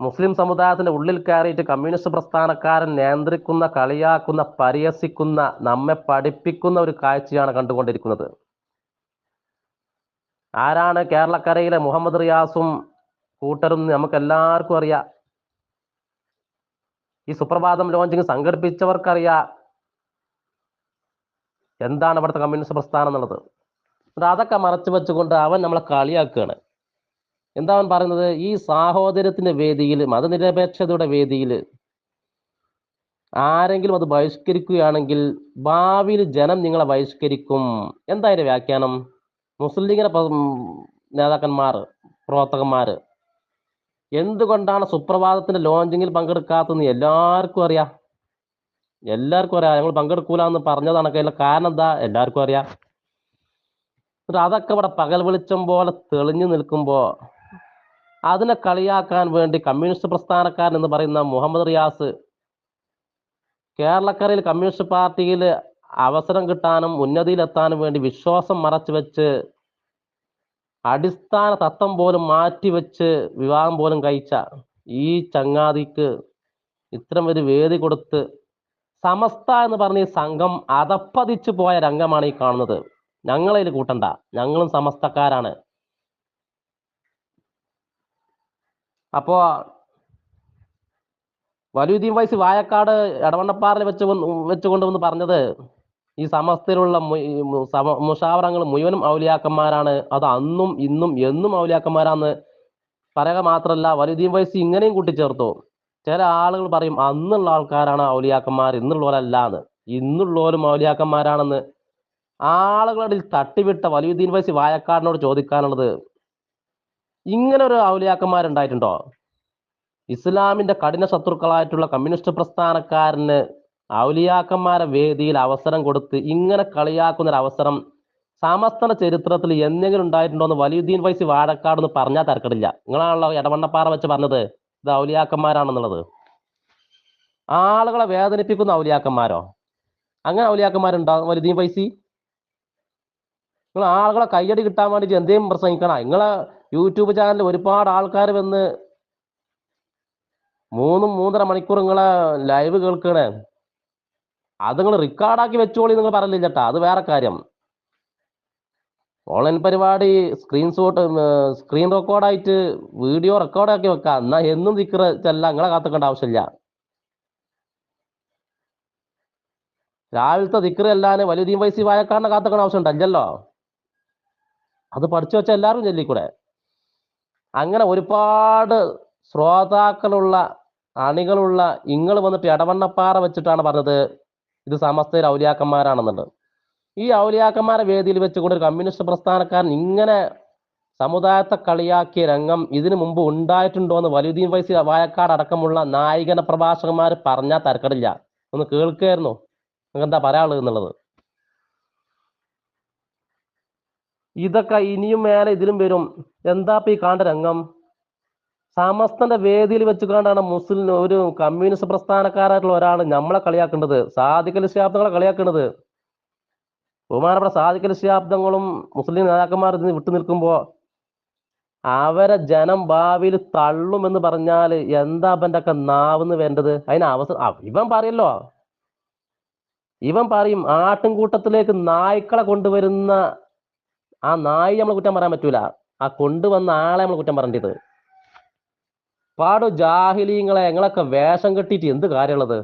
മുസ്ലിം സമുദായത്തിന്റെ ഉള്ളിൽ കയറിയിട്ട് കമ്മ്യൂണിസ്റ്റ് പ്രസ്ഥാനക്കാരൻ നിയന്ത്രിക്കുന്ന കളിയാക്കുന്ന പരിഹസിക്കുന്ന നമ്മെ പഠിപ്പിക്കുന്ന ഒരു കാഴ്ചയാണ് കണ്ടുകൊണ്ടിരിക്കുന്നത്. ആരാണ് കേരളക്കരയിലെ മുഹമ്മദ് റിയാസും കൂട്ടരും നമുക്ക് എല്ലാവർക്കും അറിയാം. ഈ സുപ്രഭാതം ലോഞ്ചിങ് സംഘടിപ്പിച്ചവർക്കറിയാം എന്താണ് ഇവിടുത്തെ കമ്മ്യൂണിസ്റ്റ് പ്രസ്ഥാനം എന്നുള്ളത്. അതൊക്കെ മറച്ചു വെച്ചുകൊണ്ട് അവൻ നമ്മളെ കളിയാക്കുകയാണ്. എന്താ അവൻ പറയുന്നത്? ഈ സാഹോദര്യത്തിന്റെ വേദിയിൽ മതനിരപേക്ഷതയുടെ വേദിയിൽ ആരെങ്കിലും അത് ബഹിഷ്കരിക്കുകയാണെങ്കിൽ ഭാവിയിൽ ജനം നിങ്ങളെ ബഹിഷ്കരിക്കും. എന്താ അതിന്റെ വ്യാഖ്യാനം? മുസ്ലിം ലീഗിന്റെ നേതാക്കന്മാർ പ്രവർത്തകന്മാർ എന്തുകൊണ്ടാണ് സുപ്രഭാതത്തിന്റെ ലോഞ്ചിങ്ങിൽ പങ്കെടുക്കാത്തതെന്ന് എല്ലാവർക്കും അറിയാം. എല്ലാവർക്കും അറിയാം. ഞങ്ങൾ പങ്കെടുക്കൂല എന്ന് പറഞ്ഞതാണ് കയ്യിലെ കാരണം എന്താ? എല്ലാവർക്കും അറിയാം. അതൊക്കെ ഇവിടെ പകൽ വെളിച്ചം പോലെ തെളിഞ്ഞു നിൽക്കുമ്പോ അതിനെ കളിയാക്കാൻ വേണ്ടി കമ്മ്യൂണിസ്റ്റ് പ്രസ്ഥാനക്കാരൻ എന്ന് പറയുന്ന മുഹമ്മദ് റിയാസ് കേരളക്കരയിൽ കമ്മ്യൂണിസ്റ്റ് പാർട്ടിയിൽ അവസരം കിട്ടാനും ഉന്നതിയിലെത്താനും വേണ്ടി വിശ്വാസം മറച്ചു വെച്ച് അടിസ്ഥാന തത്വം പോലും മാറ്റിവെച്ച് വിവാഹം പോലും കഴിച്ച ഈ ചങ്ങാതിക്ക് ഇത്തരം ഒരു വേദി കൊടുത്ത് സമസ്ത എന്ന് പറഞ്ഞ ഈ സംഘം അതപ്പതിച്ചു പോയ രംഗമാണ് ഈ കാണുന്നത്. ഞങ്ങളതിൽ കൂട്ടണ്ട. ഞങ്ങളും സമസ്തക്കാരാണ്. അപ്പോ വലുദ്ദീൻ വയസ്സ് വായക്കാട് എടവണ്ണപ്പാറയിൽ വെച്ച് വെച്ചുകൊണ്ട് വന്ന് പറഞ്ഞത് ഈ സമസ്തയിലുള്ള മുഷാവറങ്ങൾ മുഴുവനും ഔലിയാക്കന്മാരാണ്. അത് അന്നും ഇന്നും എന്നും ഔലിയാക്കന്മാരാന്ന് പറയുക മാത്രമല്ല വലുദ്ദീൻ വയസ്സ് ഇങ്ങനെയും കൂട്ടിച്ചേർത്തു. ചില ആളുകൾ പറയും അന്നുള്ള ആൾക്കാരാണ് ഔലിയാക്കന്മാർ ഇന്നുള്ളവരല്ല എന്ന് ഇന്നുള്ളവരും ഔലിയാക്കന്മാരാണെന്ന് ആളുകളിൽ തട്ടിവിട്ട വലുദ്ദീൻ വൈസ് വായക്കാടിനോട് ചോദിക്കാനുള്ളത് ഇങ്ങനെ ഒരു ഔലിയാക്കന്മാരുണ്ടായിട്ടുണ്ടോ? ഇസ്ലാമിന്റെ കഠിന ശത്രുക്കളായിട്ടുള്ള കമ്മ്യൂണിസ്റ്റ് പ്രസ്ഥാനക്കാരന് ഔലിയാക്കന്മാരെ വേദിയിൽ അവസരം കൊടുത്ത് ഇങ്ങനെ കളിയാക്കുന്ന ഒരു അവസരം സമസ്തന ചരിത്രത്തിൽ എന്തെങ്കിലും ഉണ്ടായിട്ടുണ്ടോ എന്ന് വലിയുദ്ദീൻ വൈസി വാഴക്കാട് എന്ന് പറഞ്ഞാൽ തരക്കടില്ല. നിങ്ങളാണല്ലോ ഇടവണ്ണപ്പാറ വെച്ച് പറഞ്ഞത് ഇത് ഔലിയാക്കന്മാരാണെന്നുള്ളത്. ആളുകളെ വേദനിപ്പിക്കുന്ന ഔലിയാക്കന്മാരോ? അങ്ങനെ ഔലിയാക്കന്മാരുണ്ടോ വലിയുദ്ദീൻ വൈസി? നിങ്ങൾ ആളുകളെ കയ്യടി കിട്ടാൻ വേണ്ടിയിട്ട് എന്തേലും പ്രസംഗിക്കണ? നിങ്ങളെ യൂട്യൂബ് ചാനലിൽ ഒരുപാട് ആൾക്കാർ വന്ന് മൂന്നും മൂന്നര മണിക്കൂർ നിങ്ങളെ ലൈവ് കേൾക്കണേ. അത് നിങ്ങൾ റെക്കോർഡാക്കി വെച്ചോളി നിങ്ങൾ പറയില്ല ചേട്ടാ അത് വേറെ കാര്യം. ഓൺലൈൻ പരിപാടി സ്ക്രീൻഷോട്ട് സ്ക്രീൻ റെക്കോർഡായിട്ട് വീഡിയോ റെക്കോർഡാക്കി വെക്കാം. എന്നാ എന്നും ദിക്കർ ചെല്ല നിങ്ങളെ കാത്തക്കേണ്ട ആവശ്യമില്ല രാവിലത്തെ ദിക്കർ അല്ലാതെ വലിയ വയസ്സി വായക്കാരനെ കാത്തുക്കേണ്ട ആവശ്യം ഉണ്ടല്ലോ അത് പഠിച്ചു വെച്ച എല്ലാവരും ചൊല്ലിക്കൂടെ. അങ്ങനെ ഒരുപാട് ശ്രോതാക്കളുള്ള അണികളുള്ള ഇങ്ങൾ വന്നിട്ട് ഇടവണ്ണപ്പാറ വെച്ചിട്ടാണ് പറഞ്ഞത് ഇത് സമസ്തയിൽ ഔലിയാക്കന്മാരാണെന്നുണ്ട് ഈ ഔലിയാക്കന്മാരെ വേദിയിൽ വെച്ചുകൊണ്ട് ഒരു കമ്മ്യൂണിസ്റ്റ് പ്രസ്ഥാനക്കാരൻ ഇങ്ങനെ സമുദായത്തെ കളിയാക്കിയ രംഗം ഇതിനു മുമ്പ് ഉണ്ടായിട്ടുണ്ടോ എന്ന് വലുദീൻ വൈസി വായക്കാട് അടക്കമുള്ള നായികന പ്രഭാഷകന്മാർ പറഞ്ഞാൽ തരക്കടില്ല. ഒന്ന് കേൾക്കായിരുന്നു. നിങ്ങൾക്ക് എന്താ പറയാനുള്ളത് എന്നുള്ളത്? ഇതൊക്കെ ഇനിയും മേലെ ഇതിലും വരും. എന്താ ഇപ്പൊ ഈ കാണ്ട രംഗം? സമസ്തന്റെ വേദിയിൽ വെച്ചുകൊണ്ടാണ് മുസ്ലിം ഒരു കമ്മ്യൂണിസ്റ്റ് പ്രസ്ഥാനക്കാരായിട്ടുള്ള ഒരാൾ നമ്മളെ കളിയാക്കേണ്ടത്. സാധിക്കൽ ശാബ്ദങ്ങളെ കളിയാക്കേണ്ടത്. ബഹുമാനപ്പെട്ട സാധിക്കൽ ശാബ്ദങ്ങളും മുസ്ലിം നേതാക്കന്മാർ ഇതിന് വിട്ടു നിൽക്കുമ്പോ അവരെ ജനം ഭാവിയിൽ തള്ളുമെന്ന് പറഞ്ഞാൽ എന്താ അവന്റെ ഒക്കെ നാവെന്ന് വേണ്ടത്? അതിന് അവസരം ഇവൻ പറയല്ലോ. ഇവൻ പറയും ആട്ടിൻകൂട്ടത്തിലേക്ക് നായ്ക്കളെ കൊണ്ടുവരുന്ന ആ നായി നമ്മൾ കുറ്റം പറയാൻ പറ്റൂല. ആ കൊണ്ടുവന്ന ആളെ നമ്മൾ കുറ്റം പറഞ്ഞിട്ട് പാടു ജാഹിലീങ്ങളെ ഞങ്ങളൊക്കെ വേഷം കെട്ടിയിട്ട് എന്ത് കാര്യമുള്ളത്?